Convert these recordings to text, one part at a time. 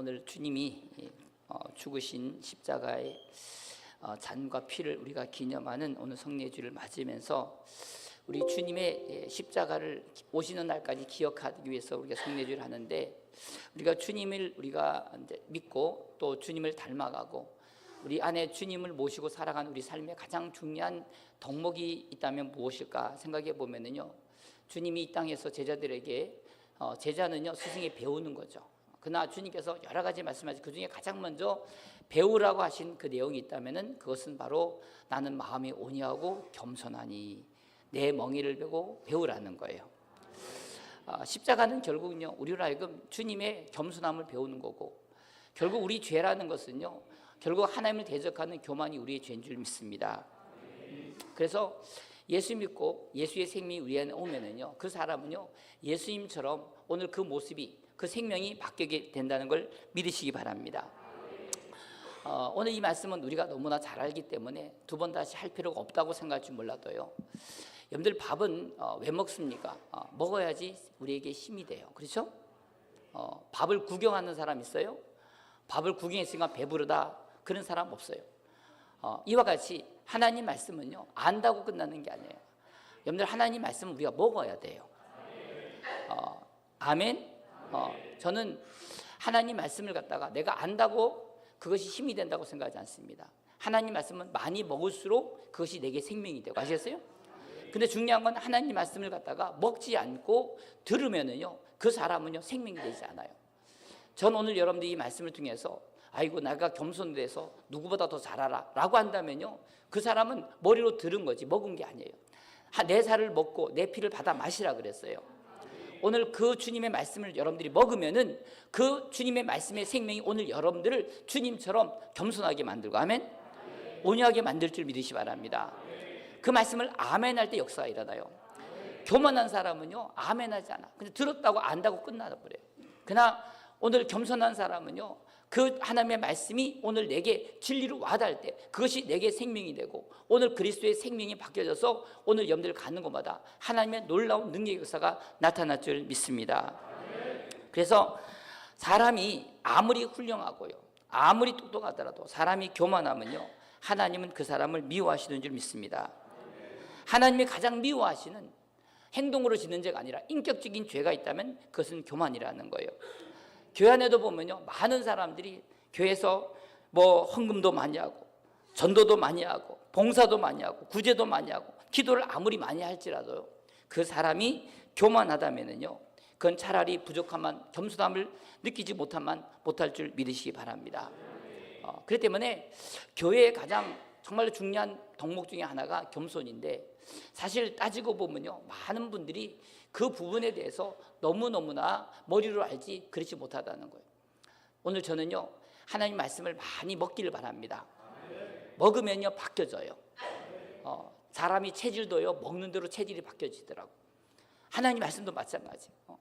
오늘 주님이 어, 죽으신 십자가의 어, 잔과 피를 우리가 기념하는 오늘 성례주를 맞으면서 우리 주님의 예, 십자가를 오시는 날까지 기억하기 위해서 우리가 성례주를 하는데 우리가 주님을 우리가 믿고 또 주님을 닮아가고 우리 안에 주님을 모시고 살아가는 우리 삶의 가장 중요한 덕목이 있다면 무엇일까 생각해 보면은요 주님이 이 땅에서 제자들에게 어, 제자는요 스승이 배우는 거죠. 그러나 주님께서 여러 가지 말씀하신 그 중에 가장 먼저 배우라고 하신 그 내용이 있다면은 그것은 바로 나는 마음이 온유하고 겸손하니 내 멍이를 베고 배우라는 거예요. 아, 십자가는 결국은요 우리로 하여금 주님의 겸손함을 배우는 거고 결국 우리 죄라는 것은요 결국 하나님을 대적하는 교만이 우리의 죄인 줄 믿습니다. 그래서 예수 믿고 예수의 생명이 우리 안에 오면은요 그 사람은요 예수님처럼 오늘 그 모습이 그 생명이 바뀌게 된다는 걸 믿으시기 바랍니다. 어, 오늘 이 말씀은 우리가 너무나 잘 알기 때문에 두 번 다시 할 필요가 없다고 생각할지 몰라도요. 여러분들 밥은 어, 왜 먹습니까? 어, 먹어야지 우리에게 힘이 돼요. 그렇죠? 어, 밥을 구경하는 사람 있어요? 밥을 구경했으니까 배부르다 그런 사람 없어요. 어, 이와 같이 하나님 말씀은요 안다고 끝나는 게 아니에요. 여러분들 하나님 말씀은 우리가 먹어야 돼요. 어, 아멘. 어, 저는 하나님 말씀을 갖다가 내가 안다고 그것이 힘이 된다고 생각하지 않습니다. 하나님 말씀은 많이 먹을수록 그것이 내게 생명이 되고 아시겠어요? 근데 중요한 건 하나님 말씀을 갖다가 먹지 않고 들으면은요 그 사람은요 생명이 되지 않아요. 전 오늘 여러분들 이 말씀을 통해서 아이고 내가 겸손돼서 누구보다 더 잘 알아라고 한다면요 그 사람은 머리로 들은 거지 먹은 게 아니에요. 하- 내 살을 먹고 내 피를 받아 마시라 그랬어요. 오늘 그 주님의 말씀을 여러분들이 먹으면은 그 주님의 말씀의 생명이 오늘 여러분들을 주님처럼 겸손하게 만들고 아멘 온유하게 만들 줄 믿으시 바랍니다. 그 말씀을 아멘 할 때 역사가 일어나요. 교만한 사람은요 아멘 하지 않아. 근데 들었다고 안다고 끝나다 버려요. 그러나 오늘 겸손한 사람은요 그 하나님의 말씀이 오늘 내게 진리로 와닿을 때 그것이 내게 생명이 되고 오늘 그리스도의 생명이 바뀌어져서 오늘 염들 가는 곳마다 하나님의 놀라운 능력의 역사가 나타날 줄 믿습니다. 그래서 사람이 아무리 훌륭하고요 아무리 똑똑하더라도 사람이 교만하면요 하나님은 그 사람을 미워하시는 줄 믿습니다. 하나님이 가장 미워하시는 행동으로 짓는 죄가 아니라 인격적인 죄가 있다면 그것은 교만이라는 거예요. 교회 안에도 보면요 많은 사람들이 교회에서 뭐 헌금도 많이 하고 전도도 많이 하고 봉사도 많이 하고 구제도 많이 하고 기도를 아무리 많이 할지라도요 그 사람이 교만하다면은요 그건 차라리 부족함만 겸손함을 느끼지 못함만 못할 줄 믿으시기 바랍니다. 어, 그렇기 때문에 교회의 가장 정말 중요한 덕목 중에 하나가 겸손인데 사실 따지고 보면요 많은 분들이 그 부분에 대해서 너무너무나 머리로 알지 그렇지 못하다는 거예요 오늘 저는요 하나님 말씀을 많이 먹기를 바랍니다 먹으면요 바뀌어져요 어, 사람이 체질도요 먹는 대로 체질이 바뀌어지더라고 하나님 말씀도 마찬가지 어.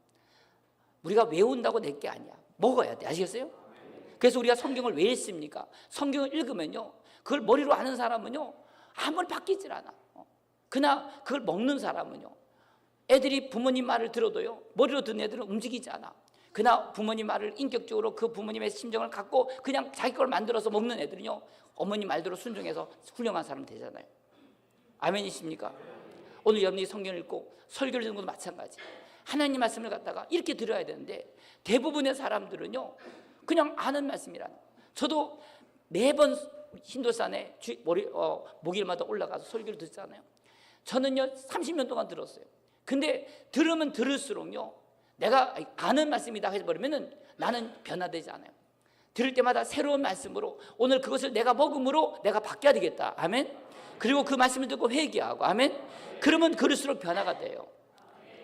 우리가 외운다고 낼 게 아니야 먹어야 돼 아시겠어요? 그래서 우리가 성경을 왜 읽습니까? 성경을 읽으면요 그걸 머리로 아는 사람은요 아무리 바뀌질 않아. 어. 그러나 그걸 먹는 사람은요. 애들이 부모님 말을 들어도요. 머리로 듣는 애들은 움직이지 않아. 그러나 부모님 말을 인격적으로 그 부모님의 심정을 갖고 그냥 자기 걸 만들어서 먹는 애들은요. 어머니 말대로 순종해서 훌륭한 사람 되잖아요. 아멘이십니까? 오늘 여러분이 성경을 읽고 설교를 듣는 것도 마찬가지. 하나님 말씀을 갖다가 이렇게 들어야 되는데 대부분의 사람들은요. 그냥 아는 말씀이라는. 저도 매번 신도산에 주, 머리, 어, 목요일마다 올라가서 설교를 듣잖아요. 저는요, 30년 동안 들었어요. 근데 들으면 들을수록요, 내가 아는 말씀이다 해버리면은 나는 변화되지 않아요. 들을 때마다 새로운 말씀으로 오늘 그것을 내가 먹음으로 내가 바뀌어야 되겠다. 아멘. 그리고 그 말씀을 듣고 회개하고 아멘. 그러면 그럴수록 변화가 돼요.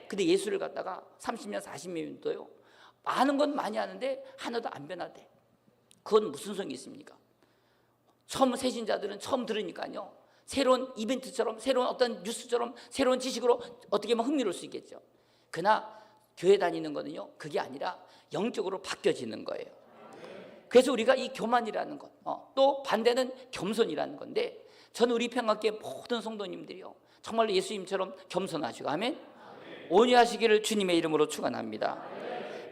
근데 예수를 갖다가 30년, 40년도요. 많은 건 많이 하는데 하나도 안 변화돼. 그건 무슨 성이 있습니까? 처음 세신자들은 처음 들으니까요. 새로운 이벤트처럼 새로운 어떤 뉴스처럼 새로운 지식으로 어떻게 보면 흥미로울 수 있겠죠. 그러나 교회 다니는 거는요. 그게 아니라 영적으로 바뀌어지는 거예요. 그래서 우리가 이 교만이라는 것, 어, 또 반대는 겸손이라는 건데 저는 우리 평화계 모든 성도님들이요. 정말로 예수님처럼 겸손하시고 아멘. 온유하시기를 주님의 이름으로 축원합니다.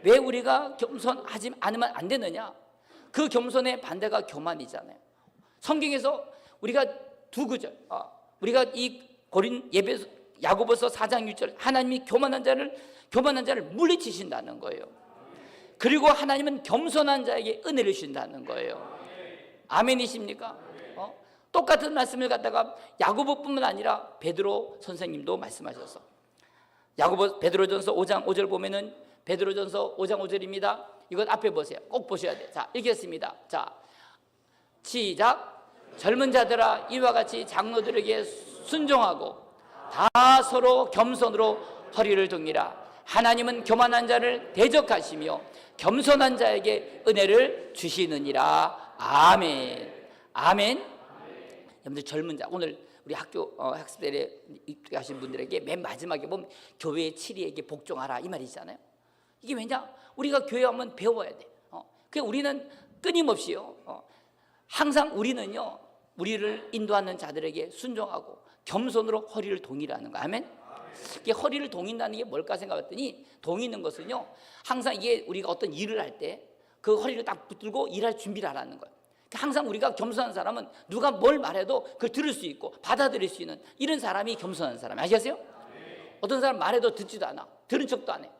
왜 우리가 겸손하지 않으면 안 되느냐? 그 겸손의 반대가 교만이잖아요. 성경에서 우리가 두 구절, 아, 우리가 이 고린 예배 야고보서 4장 6절 하나님이 교만한 자를 교만한 자를 물리치신다는 거예요. 그리고 하나님은 겸손한 자에게 은혜를 주신다는 거예요. 아멘이십니까? 어? 똑같은 말씀을 갖다가 야고보뿐만 아니라 베드로 선생님도 말씀하셔서 야고보 베드로전서 5장 5절 보면은 베드로전서 5장 5절입니다. 이것 앞에 보세요. 꼭 보셔야 돼요. 자, 읽겠습니다. 자, 시작. 젊은 자들아 이와 같이 장로들에게 순종하고 다 서로 겸손으로 허리를 동이라. 하나님은 교만한 자를 대적하시며 겸손한 자에게 은혜를 주시느니라. 아멘. 아멘. 여러분들 젊은 자 오늘 우리 학교 어, 학생들에 입학하신 분들에게 맨 마지막에 보면 교회의 치리에게 복종하라 이 말이잖아요. 이게 왜냐? 우리가 교회 오면 배워야 돼. 어. 그 우리는 끊임없이요. 어. 항상 우리는요. 우리를 인도하는 자들에게 순종하고 겸손으로 허리를 동이라는 거. 아멘. 이게 허리를 동인다는 게 뭘까 생각했더니 동이는 것은요. 항상 이게 우리가 어떤 일을 할 때 그 허리를 딱 붙들고 일할 준비를 하라는 거예요. 그러니까 항상 우리가 겸손한 사람은 누가 뭘 말해도 그걸 들을 수 있고 받아들일 수 있는 이런 사람이 겸손한 사람 아시겠어요? 어떤 사람 말해도 듣지도 않아 들은 척도 안 해.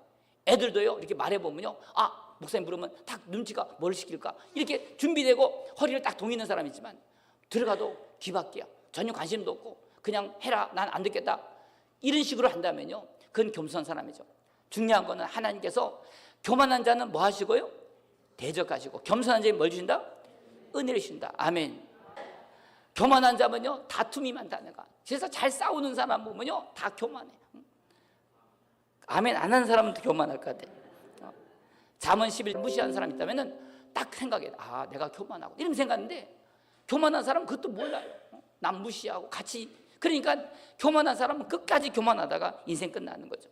애들도요 이렇게 말해 보면요 아 목사님 부르면 딱 눈치가 뭘 시킬까 이렇게 준비되고 허리를 딱 동이는 사람이지만 들어가도 귀밖이야 전혀 관심도 없고 그냥 해라 난 안 듣겠다. 이런 식으로 한다면요. 그건 겸손한 사람이죠. 중요한 거는 하나님께서 교만한 자는 뭐 하시고요? 대적하시고 겸손한 자에 뭘 주신다? 은혜를 주신다. 아멘. 교만한 자면요. 다툼이 많다는 거 그래서 잘 싸우는 사람 보면요. 다 교만해. 아멘. 안 하는 사람은 더 교만할 것 같아. 어. 잠언 10일 무시하는 사람 있다면은 딱 생각해. 아, 내가 교만하고. 이런 생각인데 교만한 사람은 그것도 몰라요. 어. 남 무시하고 같이 그러니까 교만한 사람은 끝까지 교만하다가 인생 끝나는 거죠.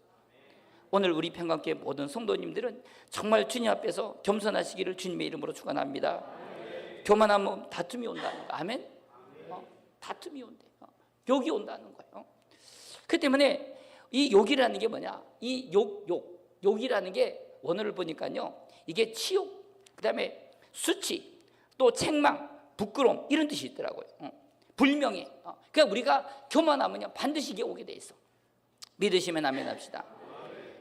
오늘 우리 평강교회 모든 성도님들은 정말 주님 앞에서 겸손하시기를 주님의 이름으로 축원합니다. 교만하면 다툼이 온다는 거. 아멘. 어, 다툼이 온대. 어, 욕이 온다는 거예요. 그 때문에 이 욕이라는 게 뭐냐? 이 욕, 욕, 욕이라는 게 원어를 보니까요. 이게 치욕, 그 다음에 수치, 또 책망, 부끄러움 이런 뜻이 있더라고요. 어. 불명예. 어. 그러니까 우리가 교만하면요 반드시 이게 오게 돼 있어. 믿으시면 아멘 합시다.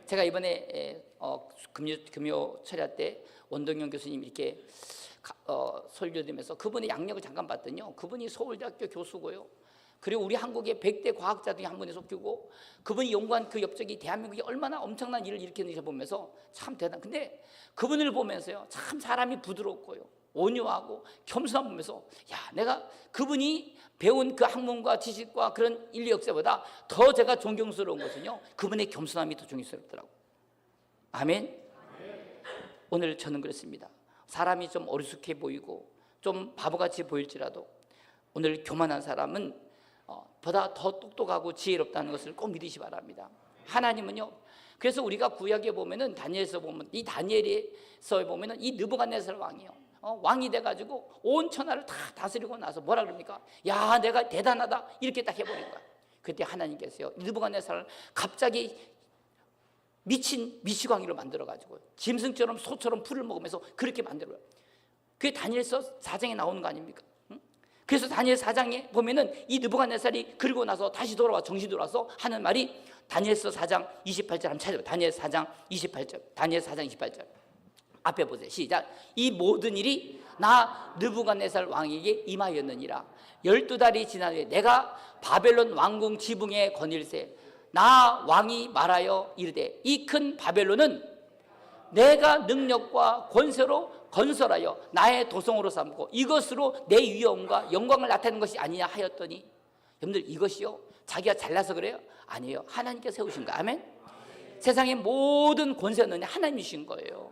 제가 이번에 에, 어, 금요 금요 철야 때 원동영 교수님 이렇게 가- 어, 설교되면서 그분의 양력을 잠깐 봤더니요. 그분이 서울대학교 교수고요. 그리고 우리 한국의 100대 과학자 중에 한 분이 속히고 그분이 연구한 그 업적이 대한민국에 얼마나 엄청난 일을 일으켰는지 보면서 참 대단. 근데 그분을 보면서요. 참 사람이 부드럽고요. 온유하고 겸손한 보면서 야, 내가 그분이 배운 그 학문과 지식과 그런 인류 역사보다 더 제가 존경스러운 것은요. 그분의 겸손함이 더 존경스럽더라고. 아멘. 오늘 저는 그렇습니다. 사람이 좀 어리숙해 보이고 좀 바보같이 보일지라도 오늘 교만한 사람은 어, 보다 더 똑똑하고 지혜롭다는 것을 꼭 믿으시 기 바랍니다. 하나님은요. 그래서 우리가 구약에 보면은 다니엘서 보면 이 다니엘에서 보면은 이 느부갓네살 왕이요. 어, 왕이 돼가지고 온 천하를 다 다스리고 나서 뭐라 그럽니까? 야, 내가 대단하다 이렇게 딱 해버린 거야. 그때 하나님께서요 느부갓네살을 갑자기 미친 미치광이로 만들어가지고 짐승처럼 소처럼 풀을 먹으면서 그렇게 만들어요. 그게 다니엘서 4장에 나오는 거 아닙니까? 응? 그래서 다니엘 4장에 보면은 이 느부갓네살이 그리고 나서 다시 돌아와 정신 돌아서 하는 말이 다니엘서 4장 28절 한번 찾아봐. 다니엘 4장 28절. 다니엘 4장 28절. 앞에 보세요. 시작. 이 모든 일이 나 느부갓네살 왕에게 임하였느니라. 열두 달이 지난 후에 내가 바벨론 왕궁 지붕에 거닐세 나 왕이 말하여 이르되 이 큰 바벨론은 내가 능력과 권세로 건설하여 나의 도성으로 삼고 이것으로 내 위엄과 영광을 나타내는 것이 아니냐 하였더니 여러분들 이것이요 자기가 잘나서 그래요? 아니에요 하나님께서 세우신 거 아멘 세상의 모든 권세는 하나님이신 거예요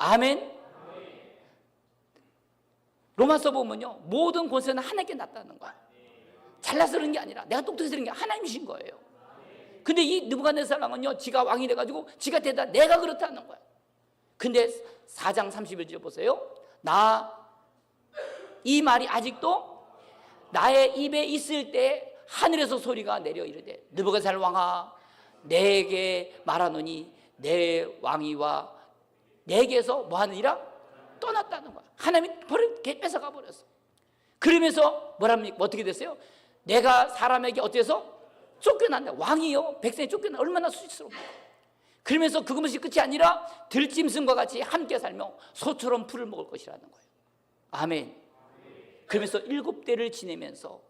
아멘 로마서 보면요 모든 권세는 하나님께 났다는 거야 잘나서 그런 게 아니라 내가 똑똑해서 그런 게 하나님이신 거예요 근데 이 느부갓네살 왕은요, 지가 왕이 돼 가지고 지가 대다 내가 그렇다는 거야. 근데 4장 31절 보세요. 나 이 말이 아직도 나의 입에 있을 때 하늘에서 소리가 내려 이르되 느부갓네살 왕아 내게 말하노니 내 왕위와 내게서 뭐 하느니라 떠났다는 거야. 하나님이 버려 뺏어가 버렸어. 그러면서 뭐랍니까? 어떻게 됐어요? 내가 사람에게 어때서 쫓겨난다. 왕이요. 백성이 쫓겨나 얼마나 수치스러운가. 그러면서 그것이 끝이 아니라 들짐승과 같이 함께 살며 소처럼 풀을 먹을 것이라는 거예요. 아멘. 그러면서 일곱 대를 지내면서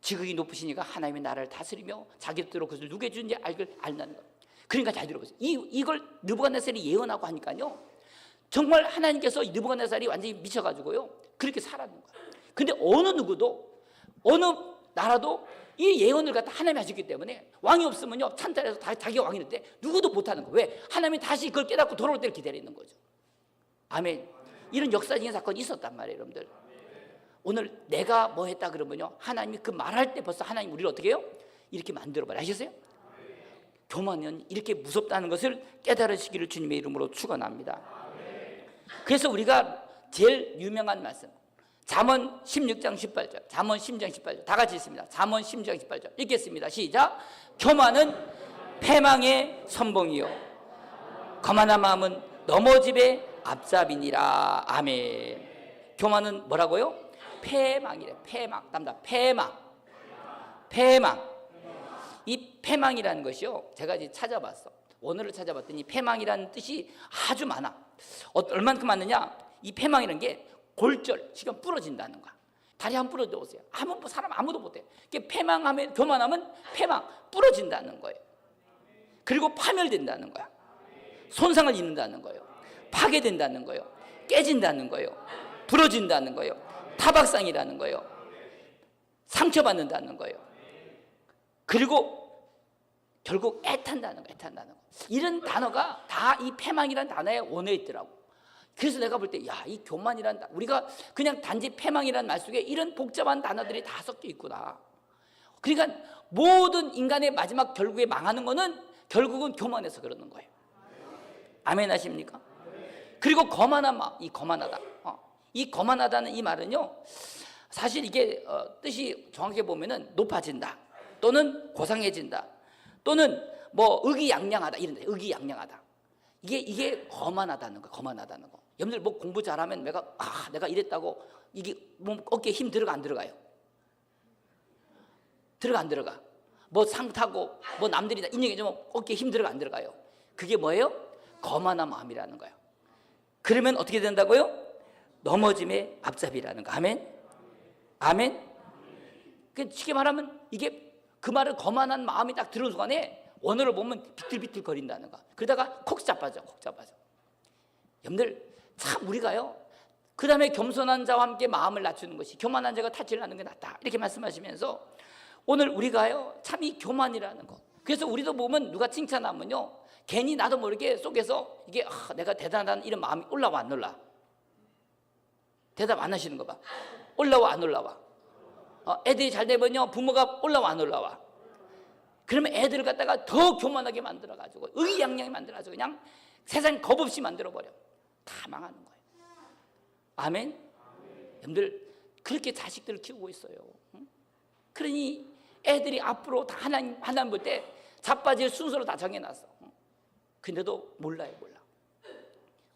지극히 높으시니까 하나님의 나라를 다스리며 자기 뜻대로 그것을 누게 주는지 알걸 알다는 거. 그러니까 잘 들어보세요. 이 이걸 느부갓네살이 예언하고 하니까요. 정말 하나님께서 이 느부갓네살이 완전히 미쳐가지고요. 그렇게 살았는 거예요. 근데 어느 누구도 어느 나라도 이 예언을 갖다 하나님이 하셨기 때문에 왕이 없으면요 찬탈해서 다 자기가 왕이 됐대 누구도 못하는 거예요. 왜? 하나님이 다시 그걸 깨닫고 돌아올 때를 기다리는 거죠. 아멘. 이런 역사적인 사건이 있었단 말이에요, 여러분들. 오늘 내가 뭐 했다 그러면요 하나님이 그 말할 때 벌써 하나님 우리를 어떻게 해요? 이렇게 만들어 버려 아셨어요? 교만은 이렇게 무섭다는 것을 깨달으시기를 주님의 이름으로 축원합니다. 그래서 우리가 제일 유명한 말씀. 잠언 16장 18절 잠언 10장 18절. 다 같이 있습니다. 잠언 10장 18절. 읽겠습니다. 시작. 교만은 패망의 선봉이요. 거만한 마음은 넘어집의 앞잡이니라. 아멘. 교만은 뭐라고요? 패망이래. 패망. 남다. 패망. 패망. 이 패망이라는 것이요. 제가 이제 찾아봤어 원어를 찾아봤더니 패망이라는 뜻이 아주 많아. 어, 얼만큼 많느냐? 이 패망이라는 게 골절 지금 부러진다는 거야. 다리 한 부러져 보세요. 아무 사람 아무도 못해. 이게 패망하면 교만하면 패망 부러진다는 거예요. 그리고 파멸된다는 거야. 손상을 입는다는 거예요. 파괴된다는 거예요. 깨진다는 거예요. 부러진다는 거예요. 타박상이라는 거예요. 상처받는다는 거예요. 그리고 결국 애탄다는 거, 애탄다는 거. 이런 단어가 다 이 패망이라는 단어에 원해 있더라고. 그래서 내가 볼 때, 야, 이 교만이란 단- 우리가 그냥 단지 패망이라는 말 속에 이런 복잡한 단어들이 다 섞여 있구나. 그러니까 모든 인간의 마지막 결국에 망하는 거는 결국은 교만해서 그러는 거예요. 아멘 하십니까? 그리고 거만한 마음, 이 거만하다. 어, 이 거만하다는 이 말은요, 사실 이게 어, 뜻이 정확히 보면은 높아진다, 또는 고상해진다, 또는 뭐 의기양양하다 이런 데 의기양양하다. 이게 이게 거만하다는 거, 거만하다는 거. 여러분들 뭐 공부 잘하면 내가 아 내가 이랬다고 이게 뭐 어깨에 힘 들어가 안 들어가요? 들어가 안 들어가? 뭐 상 타고 뭐 남들이 다 인정해주면 어깨에 힘 들어가 안 들어가요? 그게 뭐예요? 거만한 마음이라는 거예요. 그러면 어떻게 된다고요? 넘어짐의 앞잡이라는 거. 아멘. 아멘. 그 쉽게 말하면 이게 그 말을 거만한 마음이 딱 들은 순간에 원어를 보면 비틀비틀 거린다는 거. 그러다가 콕 잡아져, 콕 잡아져. 여러분들 참 우리가요. 그 다음에 겸손한 자와 함께 마음을 낮추는 것이 교만한 자가 타치를 하는 게 낫다. 이렇게 말씀하시면서 오늘 우리가요 참 이 교만이라는 거. 그래서 우리도 보면 누가 칭찬하면요 괜히 나도 모르게 속에서 이게 아, 내가 대단하다는 이런 마음이 올라와 안 올라? 대답 안 하시는 거 봐. 올라와 안 올라와? 어, 애들이 잘 되면요 부모가 올라와 안 올라와? 그러면 애들을 갖다가 더 교만하게 만들어 가지고 의양양하게 만들어 가지고 그냥 세상 겁 없이 만들어 버려. 다 망하는 거예요. 아멘. 여러분들 그렇게 자식들을 키우고 있어요. 응? 그러니 애들이 앞으로 다 하나님 하나님 볼 때 자빠질 순서로 다 정해놨어. 응? 근데도 몰라요, 몰라.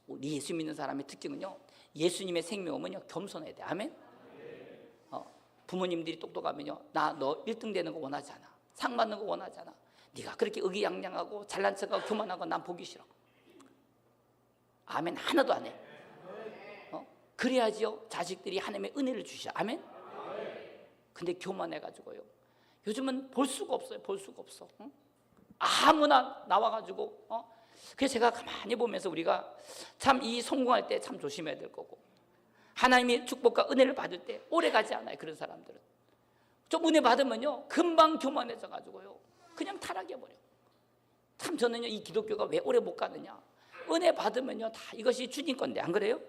우리 예수 믿는 사람의 특징은요. 예수님의 생명은요 겸손해야 돼. 아멘. 어, 부모님들이 똑똑하면요, 나 너 1등 되는 거 원하지 않아. 상 받는 거 원하지 않아. 네가 그렇게 의기양양하고 잘난 척하고 교만하고 난 보기 싫어. 아멘 하나도 안 해. 어? 그래야지요 자식들이 하나님의 은혜를 주셔. 아멘. 근데 교만해 가지고요. 요즘은 볼 수가 없어요. 볼 수가 없어. 응? 아무나 나와 가지고. 어? 그래서 제가 가만히 보면서 우리가 참 이 성공할 때 참 조심해야 될 거고 하나님의 축복과 은혜를 받을 때 오래 가지 않아요. 그런 사람들은 좀 은혜 받으면요 금방 교만해져 가지고요 그냥 타락해 버려. 참 저는요 이 기독교가 왜 오래 못 가느냐 은혜 받으면요 다 이것이 주님 건데 안 그래요?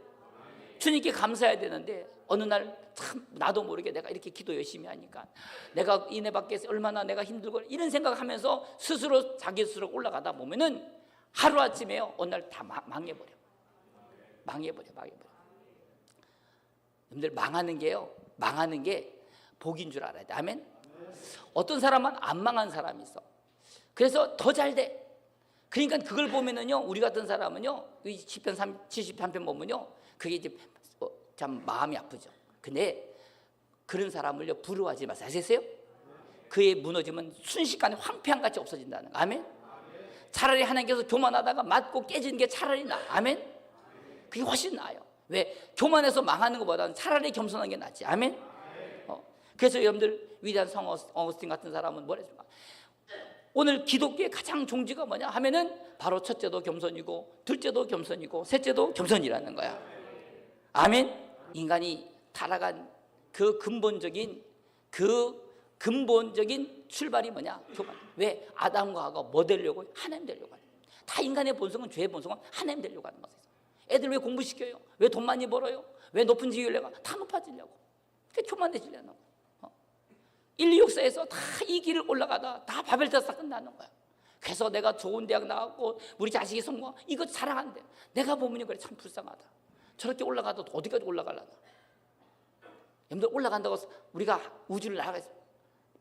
주님께 감사해야 되는데 어느 날 참 나도 모르게 내가 이렇게 기도 열심히 하니까 내가 받기 위해서 얼마나 내가 힘들고 이런 생각하면서 스스로 자기 스스로 올라가다 보면은 하루 아침에요 어느 날 다 망해버려 망해버려 망해버려 여러분들 망하는 게요 망하는 게 복인 줄 알아야 돼 아멘 어떤 사람은 안 망한 사람이 있어 그래서 더 잘 돼. 그러니까 그걸 보면은요, 우리 같은 사람은요, 이 시편 73편 보면요, 그게 이제 어, 참 마음이 아프죠. 근데 그런 사람을요 부러워하지 마세요. 아시겠어요? 그의 무너지면 순식간에 황폐한 같이 없어진다는 거. 아멘. 차라리 하나님께서 교만하다가 맞고 깨지는 게 차라리 나. 아멘. 그게 훨씬 나아요. 왜? 교만해서 망하는 것보다는 차라리 겸손한 게 낫지. 아멘. 어. 그래서 여러분들 위대한 성 어스- 어거스틴 같은 사람은 뭐랬습니까? 오늘 기독교의 가장 종지가 뭐냐 하면은 바로 첫째도 겸손이고 둘째도 겸손이고 셋째도 겸손이라는 거야. 아멘. 인간이 타락한 그 근본적인 그 근본적인 출발이 뭐냐? 교만. 왜 아담과 하가 뭐 되려고 하나님 되려고 하는. 다 인간의 본성은 죄의 본성은 하나님 되려고 하는 거예요. 애들 왜 공부시켜요? 왜 돈 많이 벌어요? 왜 높은 지위를 다 높아지려고. 그 교만해지려는 거야. 어. 인류 역사에서 다 이 길을 올라가다 다 바벨탑에서 끝나는 거야. 그래서 내가 좋은 대학 나왔고 우리 자식이 성공 이거 자랑한대. 내가 보면 그래 참 불쌍하다. 저렇게 올라가도 어디까지 올라가려나? 여러분들 올라간다고 우리가 우주를 날아가서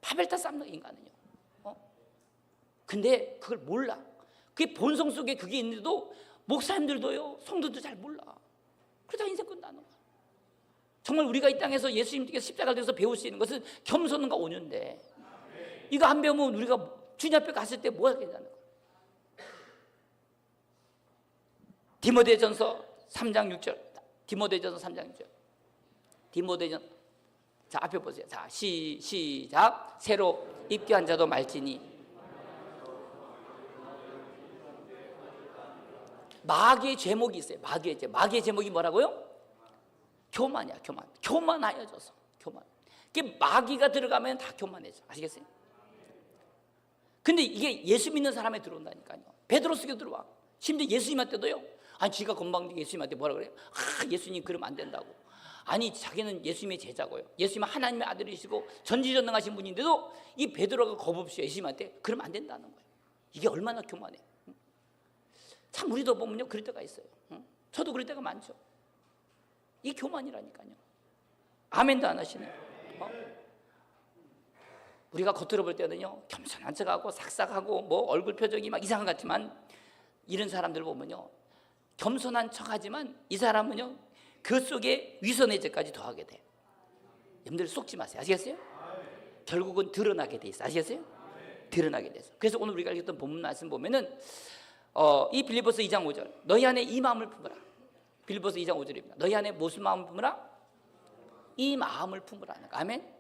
바벨탑 쌓는 인간은요. 어? 근데 그걸 몰라. 그게 본성 속에 그게 있는데도 목사님들도요, 성도도 잘 몰라. 그러다 인생 끝나는 거야. 정말 우리가 이 땅에서 예수님께서 십자가를 들어서 배울 수 있는 것은 겸손과 온유인데 이거 안 배우면 우리가 주님 앞에 갔을 때뭐 하겠냐는 거야. 디모데전서 3장 6절. 디모데전서 3장 6절. 디모데전 자 앞에 보세요. 자 시, 시작 새로 입교한 자도 말지니 마귀의 제목이 있어요. 마귀의 제 마귀의 제목이 뭐라고요? 교만이야, 교만. 교만하여져서 교만. 그 마귀가 들어가면 다 교만해져. 아시겠어요? 근데 이게 예수 믿는 사람에 들어온다니까요. 베드로스게 들어와. 심지어 예수님한테도요. 아니 지가 건방지게 예수님한테 뭐라 그래요? 아 예수님 그러면 안 된다고. 아니 자기는 예수님의 제자고요. 예수님은 하나님의 아들이시고 전지전능하신 분인데도 이 베드로가 겁없이 예수님한테 그러면 안 된다는 거예요. 이게 얼마나 교만해. 응? 참 우리도 보면요 그럴 때가 있어요. 응? 저도 그럴 때가 많죠. 이 교만이라니까요. 아멘도 안 하시네. 어? 우리가 겉으로 볼 때는요 겸손한 척하고 삭삭하고 뭐 얼굴 표정이 막 이상한 것 같지만 이런 사람들 보면요 겸손한 척하지만 이 사람은요 그 속에 위선의 죄까지 더하게 돼. 여러분들 속지 마세요. 아시겠어요? 결국은 드러나게 돼 있어. 아시겠어요? 드러나게 돼서. 그래서 오늘 우리가 읽었던 본문 말씀 보면은 어, 이 빌리보스 2장 5절 너희 안에 이 마음을 품으라. 빌리보스 2장 5절입니다. 너희 안에 무슨 마음을 품으라? 이 마음을 품으라는 거. 아멘.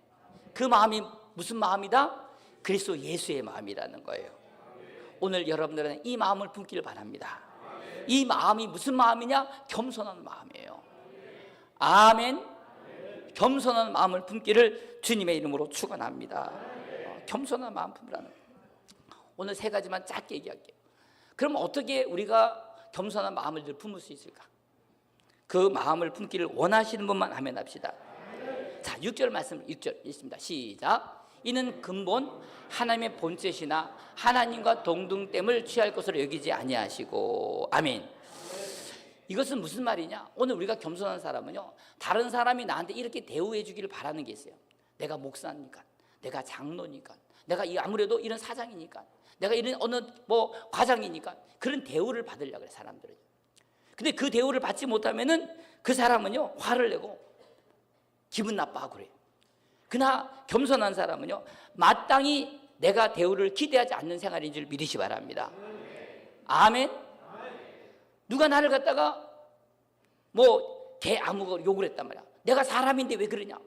그 마음이 무슨 마음이다? 그리스도 예수의 마음이라는 거예요. 오늘 여러분들은 이 마음을 품기를 바랍니다. 이 마음이 무슨 마음이냐? 겸손한 마음이에요. 아멘. 겸손한 마음을 품기를 주님의 이름으로 축원합니다. 어, 겸손한 마음 품으라는 거예요. 오늘 세 가지만 짧게 얘기할게요. 그럼 어떻게 우리가 겸손한 마음을 늘 품을 수 있을까? 그 마음을 품기를 원하시는 분만 하면 합시다. 자, 6절 말씀 6절 읽습니다. 시작. 이는 근본 하나님의 본체시나 하나님과 동등됨을 취할 것으로 여기지 아니하시고 아멘. 이것은 무슨 말이냐? 오늘 우리가 겸손한 사람은요. 다른 사람이 나한테 이렇게 대우해 주기를 바라는 게 있어요. 내가 목사니까, 내가 장로니까, 내가 이 아무래도 이런 사장이니까, 내가 이런 어느 뭐 과장이니까 그런 대우를 받으려 그래 사람들은. 근데 그 대우를 받지 못하면은 그 사람은요 화를 내고 기분 나빠하고 그래요. 그러나 겸손한 사람은요 마땅히 내가 대우를 기대하지 않는 생활인 줄 믿으시 바랍니다. 아멘. 누가 나를 갖다가 뭐개 아무거 욕을 했단 말이야. 내가 사람인데 왜 그러냐?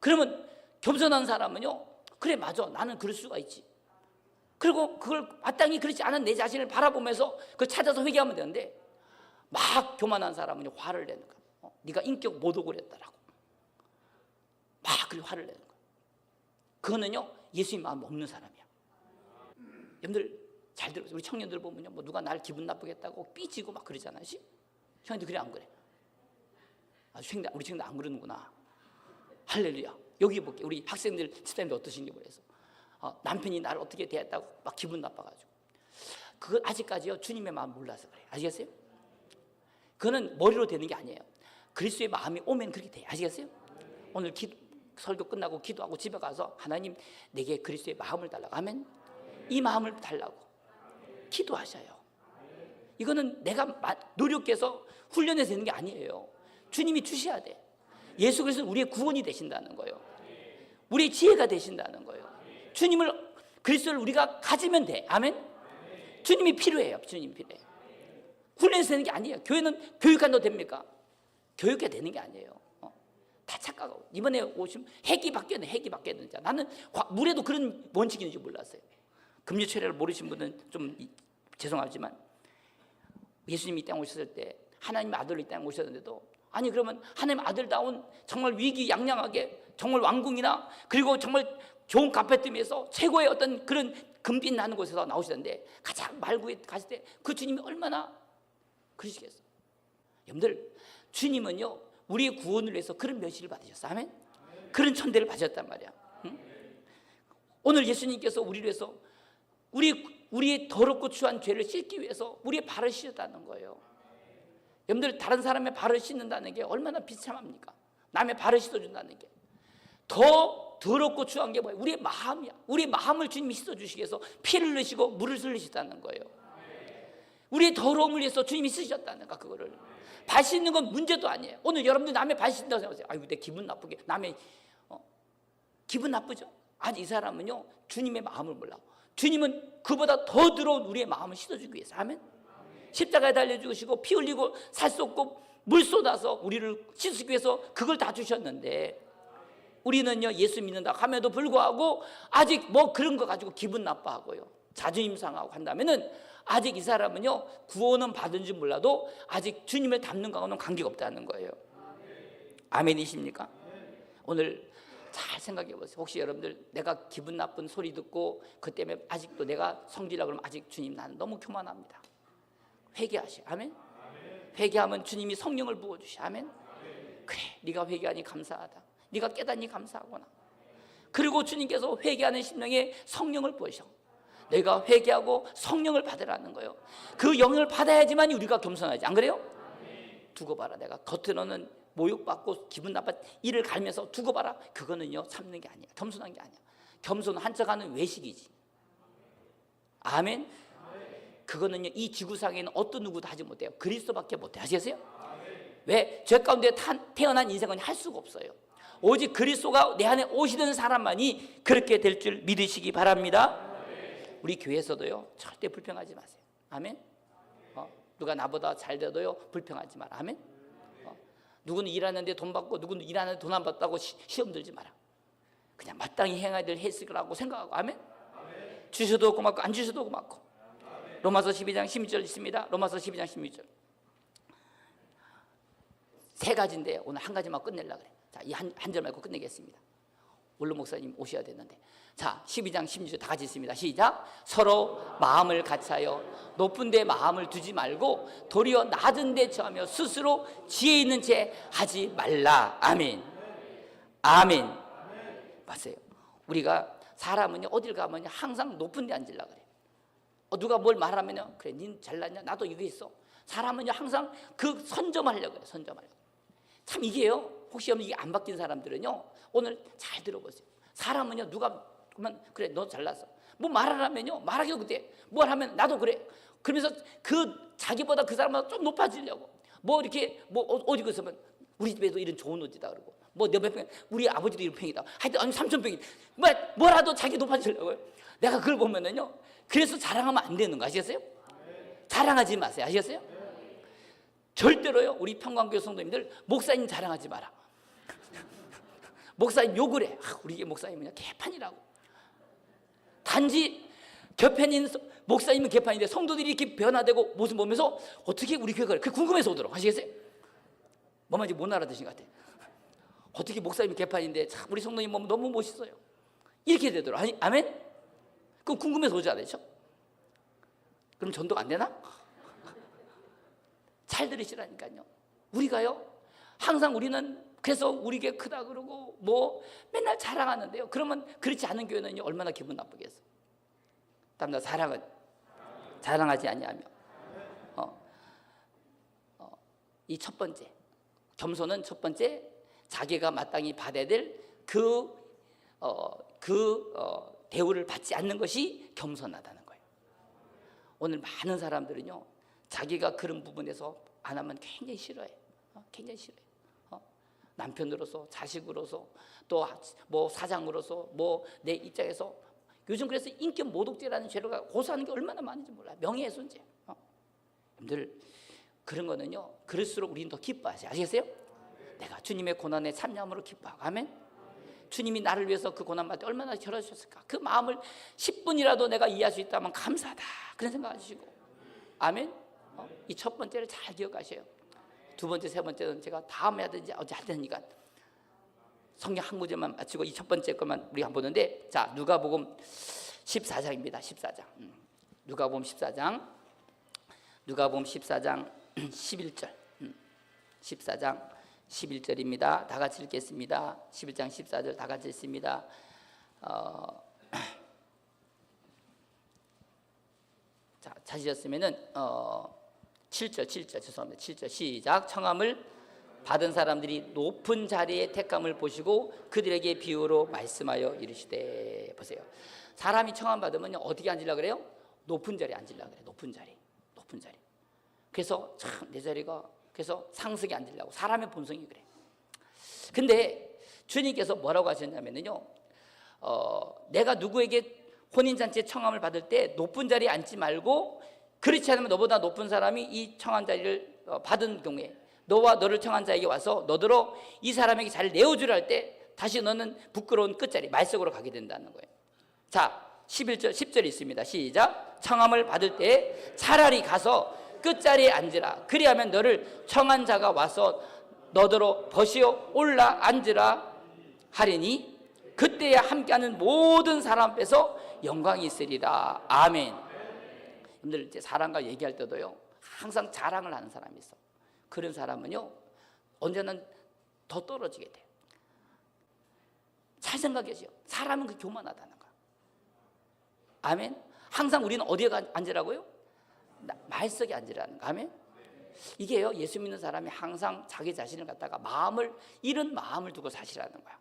그러면 겸손한 사람은요 그래 맞아 나는 그럴 수가 있지. 그리고 그걸 마땅히 그렇지 않은 내 자신을 바라보면서 그걸 찾아서 회개하면 되는데 막 교만한 사람은 화를 내는 거야. 어, 네가 인격 모독을 했다라고. 막 그리 화를 내는 거야. 그거는요 예수님 마음 없는 사람이야. 여러분들 잘 들어보세요. 우리 청년들 보면요 뭐 누가 날 기분 나쁘게 했다고 삐지고 막 그러잖아요. 시? 형님들 그래 안 그래? 아, 친구들, 우리 친구들 안 그러는구나. 할렐루야. 여기 볼게. 우리 학생들 집사님들 어떠신지 모르겠어. 어, 남편이 나를 어떻게 대했다고 막 기분 나빠가지고. 그거 아직까지요 주님의 마음 몰라서 그래. 아시겠어요? 그거는 머리로 되는 게 아니에요. 그리스도의 마음이 오면 그렇게 돼. 아시겠어요? 오늘 기, 설교 끝나고 기도하고 집에 가서 하나님 내게 그리스도의 마음을 달라고 하면 이 마음을 달라고 기도하셔요. 이거는 내가 마- 노력해서 훈련해서 되는 게 아니에요. 주님이 주셔야 돼. 예수 그리스도는 우리의 구원이 되신다는 거예요. 우리의 지혜가 되신다는 거예요. 주님을 그리스도를 우리가 가지면 돼. 아멘. 주님이 필요해요. 주님 필요해. 훈련해서 되는 게 아니에요. 교회는 교육한도 됩니까? 교육해 되는 게 아니에요. 어. 다 착각하고 이번에 오시면 핵이 바뀌었네. 핵이 바뀌었는 자. 나는 과- 물에도 그런 원칙이 있는지 몰랐어요. 최례를 모르신 분은 좀 이- 죄송하지만 예수님이 이 땅에 오셨을 때 하나님의 아들로 이 땅에 오셨는데도 아니 그러면 하나님 아들다운 정말 위기 양양하게 정말 왕궁이나 그리고 정말 좋은 카페트에서 최고의 어떤 그런 금빛 나는 곳에서 나오시던데 가장 말구에 갔을 때그 주님이 얼마나 그러시겠어 여러분들 주님은요 우리의 구원을 위해서 그런 멸시를 받으셨어 아멘 그런 천대를 받으셨단 말이야 응? 오늘 예수님께서 우리를 위해서 우리 우리의 더럽고 추한 죄를 씻기 위해서 우리의 발을 씻었다는 거예요. 여러분들 다른 사람의 발을 씻는다는 게 얼마나 비참합니까? 남의 발을 씻어준다는 게 더 더럽고 추한 게 뭐예요? 우리의 마음이야. 우리의 마음을 주님이 씻어주시기 위해서 피를 흘리시고 물을 흘리셨다는 거예요. 우리의 더러움을 위해서 주님이 쓰셨다는 거 그거를 발 씻는 건 문제도 아니에요. 오늘 여러분들 남의 발 씻는다고 생각하세요. 아이고 내 기분 나쁘게 남의 어, 기분 나쁘죠? 아니 이 사람은요 주님의 마음을 몰라. 주님은 그보다 더 더러운 우리의 마음을 씻어주기 위해서 아멘. 십자가에 달려 죽으시고 피 흘리고 살 쏟고 물 쏟아서 우리를 씻기 위해서 그걸 다 주셨는데 우리는요 예수 믿는다 함에도 불구하고 아직 뭐 그런 거 가지고 기분 나빠하고요 자존심 상하고 한다면은 아직 이 사람은요 구원은 받은지 몰라도 아직 주님을 닮는 거하고는 관계가 없다는 거예요. 아멘이십니까? 오늘 잘 생각해 보세요. 혹시 여러분들 내가 기분 나쁜 소리 듣고 그 때문에 아직도 내가 성질라 그러면 아직 주님 나는 너무 교만합니다. 회개하시. 아멘. 회개하면 주님이 성령을 부어 주시. 아멘. 그래, 네가 회개하니 감사하다. 네가 깨닫니 감사하구나. 그리고 주님께서 회개하는 심령에 성령을 부으셔. 내가 회개하고 성령을 받으라는 거예요. 그 영을 받아야지만 우리가 겸손하지. 안 그래요? 두고 봐라. 내가 겉으로는 모욕받고 기분 나빠 이를 갈면서 두고 봐라. 그거는요 참는 게 아니야. 겸손한 게 아니야. 겸손은 한척하는 외식이지. 아멘. 그거는요 이 지구상에는 어떤 누구도 하지 못해요. 그리스도밖에 못해. 아시겠어요? 왜? 죄 가운데 탄- 태어난 인생은 할 수가 없어요. 오직 그리스도가 내 안에 오시는 사람만이 그렇게 될 줄 믿으시기 바랍니다. 우리 교회에서도요 절대 불평하지 마세요. 아멘. 어, 누가 나보다 잘 돼도요 불평하지 마라. 아멘. 어, 누구는 일하는데 돈 받고 누구는 일하는데 돈 안 받다고 시, 시험 들지 마라. 그냥 마땅히 행해야 될 했을 거라고 생각하고 아멘. 주셔도 고맙고 안 주셔도 고맙고. 로마서 12장 16절 있습니다. 로마서 12장 16절. 세 가지인데 오늘 한 가지만 끝내려고 그래. 자, 이 한 한 절만 읽고 끝내겠습니다. 원로 목사님 오셔야 되는데. 자, 12장 16절 다 같이 있습니다. 시작. 서로 마음을 같이하여 높은 데 마음을 두지 말고 도리어 낮은 데 처하며 스스로 지혜 있는 채 하지 말라. 아멘. 아멘. 맞아요. 우리가 사람은요 어딜 가면 항상 높은 데 앉으려 그래. 어, 누가 뭘 말하면요 그래 닌 잘났냐 나도 이거 있어. 사람은요 항상 그 선점하려고 해요. 선점하려고. 참 이게요. 혹시 이게 안 바뀐 사람들은요 오늘 잘 들어보세요. 사람은요 누가 그러면 그래 너 잘났어. 뭐 말하라면요 말하기도 그때 뭘 하면 나도 그래. 그러면서 그 자기보다 그 사람보다 좀 높아지려고 뭐 이렇게 뭐 어- 어디 가서면 우리 집에도 이런 좋은 옷이다 그러고 뭐몇백 평, 우리 아버지도 이런 평이다. 하여튼 아니 삼천 평이 뭐 뭐라도 자기 높아지려고요. 내가 그걸 보면은요. 그래서 자랑하면 안 되는 거 아시겠어요? 자랑하지 마세요. 아시겠어요? 절대로요. 우리 평강교회 성도님들 목사님 자랑하지 마라. 목사님 욕을 해. 아, 우리 목사님은 그냥 개판이라고. 단지 개판인 서- 목사님은 개판인데 성도들이 이렇게 변화되고 모습 보면서 어떻게 우리 교회가 그래? 그 궁금해서 오도록 하시겠어요? 뭐 말인지 못 알아듣신 것 같아. 어떻게 목사님이 개판인데 참 우리 성도님 보면 너무 멋있어요. 이렇게 되도록 아니 아멘? 그럼 궁금해서 오지 않으죠? 그럼 전도가 안 되나? 잘 들으시라니까요. 우리가요 항상 우리는 그래서 우리 교회 크다 그러고 뭐 맨날 자랑하는데요. 그러면 그렇지 않은 교회는요 얼마나 기분 나쁘겠어. 다음날 사랑은 자랑하지 아니하며 어, 이 첫 번째 겸손은 첫 번째 자기가 마땅히 받아야 될그 어, 그 어, 대우를 받지 않는 것이 겸손하다는 거예요. 오늘 많은 사람들은요 자기가 그런 부분에서 안 하면 굉장히 싫어해. 어, 굉장히 싫어해. 어? 남편으로서, 자식으로서, 또 뭐 사장으로서, 뭐 내 입장에서 요즘 그래서 인격 모독죄라는 죄를 고소하는 게 얼마나 많은지 몰라. 명예훼손죄. 어? 여러분들 그런 거는요. 그럴수록 우리는 더 기뻐하지. 아시겠어요? 내가 주님의 고난에 참여함으로 기뻐하고 아멘. 주님이 나를 위해서 그 고난 받을 때 얼마나 결하셨을까? 그 마음을 10분이라도 내가 이해할 수 있다면 감사하다. 그런 생각 하시고 아멘. 어? 이첫 번째를 잘 기억하셔요. 두 번째, 세 번째는 제가 다음에 하든지 어제 할 테니까 성경 한 구절만 마치고 이 첫 번째 것만 우리가 보는데 자 누가복음 14장입니다. 14장. 음. 누가복음 14장. 누가복음 14장 11절. 음. 14장 11절입니다. 다 같이 읽겠습니다. 11장 14절 다 같이 읽습니다. 어, 자, 찾으셨으면은 어, 7절 7절 죄송합니다. 7절 시작. 청함을 받은 사람들이 높은 자리에 택감을 보시고 그들에게 비유로 말씀하여 이르시되 보세요. 사람이 청함 받으면 어디에 앉으려 그래요? 높은 자리에 앉으려 그래. 높은 자리. 높은 자리. 그래서 참 내 자리가 그래서 상석에 앉으려고 사람의 본성이 그래. 근데 주님께서 뭐라고 하셨냐면요. 어, 내가 누구에게 혼인 잔치에 청함을 받을 때 높은 자리에 앉지 말고 그렇지 않으면 너보다 높은 사람이 이 청한 자리를 어, 받은 경우에 너와 너를 청한 자에게 와서 너더러 이 사람에게 자리를 내어주려 할 때 다시 너는 부끄러운 끝자리 말석으로 가게 된다는 거예요. 자, 11절 10절 있습니다. 시작. 청함을 받을 때 차라리 가서 끝자리에 앉으라. 그리하면 너를 청한 자가 와서 너더러 버시어 올라 앉으라 하리니 그때야 함께하는 모든 사람 앞에서 영광이 있으리라. 아멘. 여러분들 이제 사람과 얘기할 때도요. 항상 자랑을 하는 사람이 있어. 그런 사람은요. 언제는 더 떨어지게 돼. 잘 생각하세요. 사람은 그 교만하다는 거. 아멘. 항상 우리는 어디에 가- 앉으라고요? 나- 말석에 앉으라는 거. 아멘. 이게요. 예수 믿는 사람이 항상 자기 자신을 갖다가 마음을 이런 마음을 두고 사시라는 거야.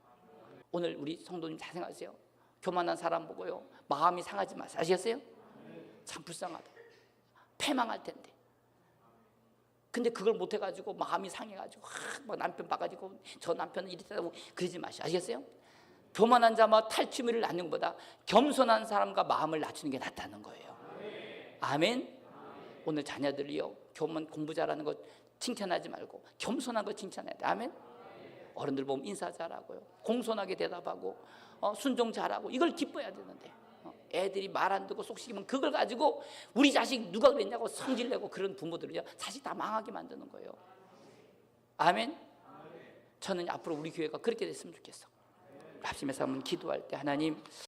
오늘 우리 성도님 잘 생각하세요. 교만한 사람 보고요. 마음이 상하지 마세요. 아시겠어요? 참 불쌍하다. 패망할 텐데. 근데 그걸 못 해가지고 마음이 상해가지고 하, 뭐 남편 봐가지고 저 남편은 이랬다고 그러지 마시오. 아시겠어요? 교만한 자마 탈취물을 낳는 것보다 겸손한 사람과 마음을 낮추는 게 낫다는 거예요. 아멘. 오늘 자녀들이요 교만 공부 잘하는 것 칭찬하지 말고 겸손한 거 칭찬해야 돼. 아멘. 어른들 보면 인사 잘하고요, 공손하게 대답하고 어, 순종 잘하고 이걸 기뻐해야 되는데 어, 애들이 말 안 듣고 속식이면 그걸 가지고 우리 자식 누가 그랬냐고 성질내고 그런 부모들은요 사실 다 망하게 만드는 거예요. 아멘. 저는 앞으로 우리 교회가 그렇게 됐으면 좋겠어. 합심해서 한번 기도할 때 하나님